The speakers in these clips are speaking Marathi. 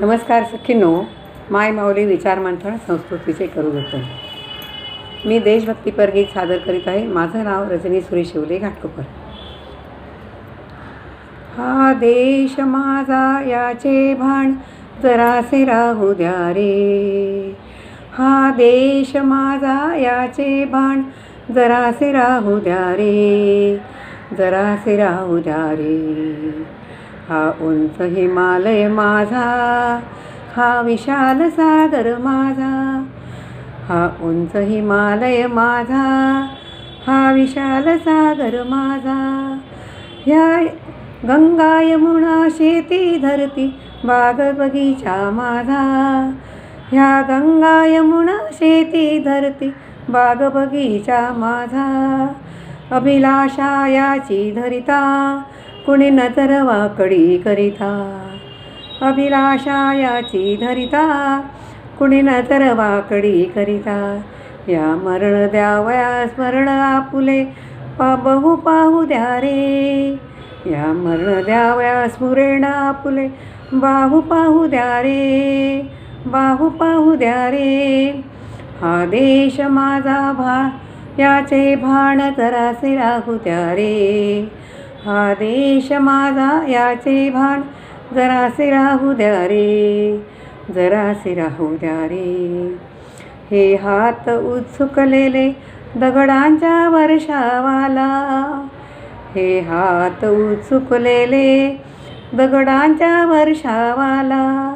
नमस्कार सखींनो माय माऊली विचार मंथन संस्कृतीचे करू जतन मी देशभक्तीपर गीत सादर करीत आहे. माझं नाव रजनी सुरेश शिवले घाटकोपर. हा देश माझा याचे भाण जरासे राहू द्या रे. हा देश माझा याचे भाण जरासे राहू द्या रे. जरासे राहू द्या रे. हा उंच हिमालय माझा हा विशाल सागर माझा हा उंच हिमालय माझा हा विशाल सागर माझा. ह्या गंगा यमुना शेती धरती बाग बगीचा माझा. ह्या गंगा यमुना शेती धरती बाग बगीचा माझा. अभिलाषा याची धरिता कुणी नजर वाकडी करिता? अभिलाषा याची धरिता. कुणी नजर वाकडी करिता? या मरण द्यावया स्मरण आपुले. पा बहु पाहू द्या रे. या मरण द्यावया स्मुरेण आपुले. बाहू पाहू द्या रे. बाहू पाहू द्या रे. हा देश माझा भा याचे भाण तरासे राहू द्या रे. हा देश माझा याचे भान. जरासे राहू द्या रे जरासे राहू द्या रे. हे हात उत्सुकलेले दगडांच्या वर्षावाला. हे हात उत्सुकलेले दगडांच्या वर्षावाला.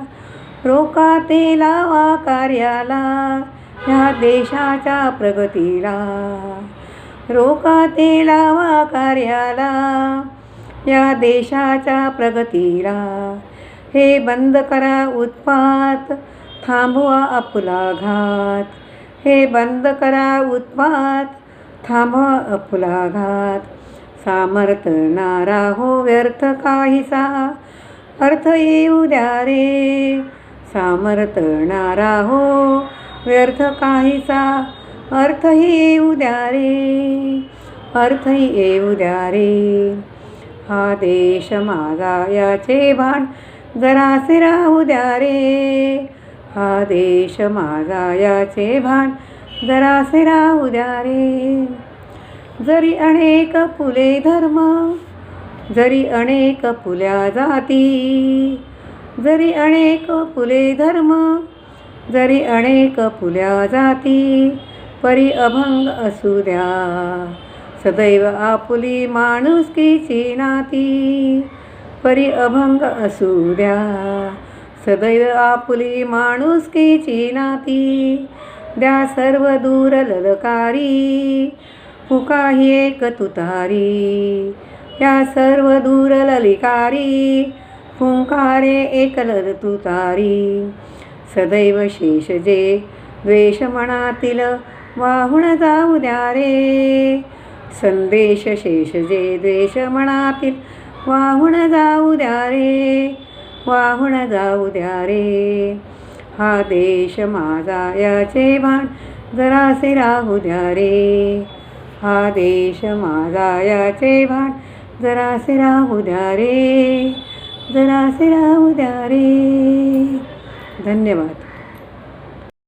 रोका ते लावा कार्याला ह्या देशाच्या प्रगतीला. रोका ते लावा कार्याला या देशाच्या प्रगतीला. हे बंद करा उत्पात थांबवा आपला घात. हे बंद करा उत्पात थांबवा आपला घात. सामर्थ नारा हो व्यर्थ काहीसा अर्थ येऊ द्या रे. सामर्थ नारा हो व्यर्थ काहीसा अर्थही येऊ द्या रे. अर्थही येऊ द्या रे. हा देश माझा याचे भान जरासे राहू द्या रे. हा देश माझा याचे भान जरासे राहू द्या रे. जरी अनेक फुले धर्म जरी अनेक फुल्या जाती जरी अनेक फुले धर्म जरी अनेक फुल्या जाती परी अभंग असू द्या. सदैव आपुली माणुसकीची नाती परी अभंग असू द्या. सदैव आपुली माणुसकीची नाती द्या सर्व दूर ललकारी. पुकाही एक तुतारी या सर्व दूर ललिकारी. फुंकारे एक लल तुतारी सदैव शेष जे द्वेष मनातील वाहून जाऊ द्या रे. संदेश शेष जे द्वेष मनातील वाहून जाऊ द्या रे. वाहून जाऊ द्या रे. हा देश माझा याचे भान जरासे राहू द्या रे. हा देश माझा याचे भान जरासे राहू द्या रे. जरासे राहू द्या रे. धन्यवाद.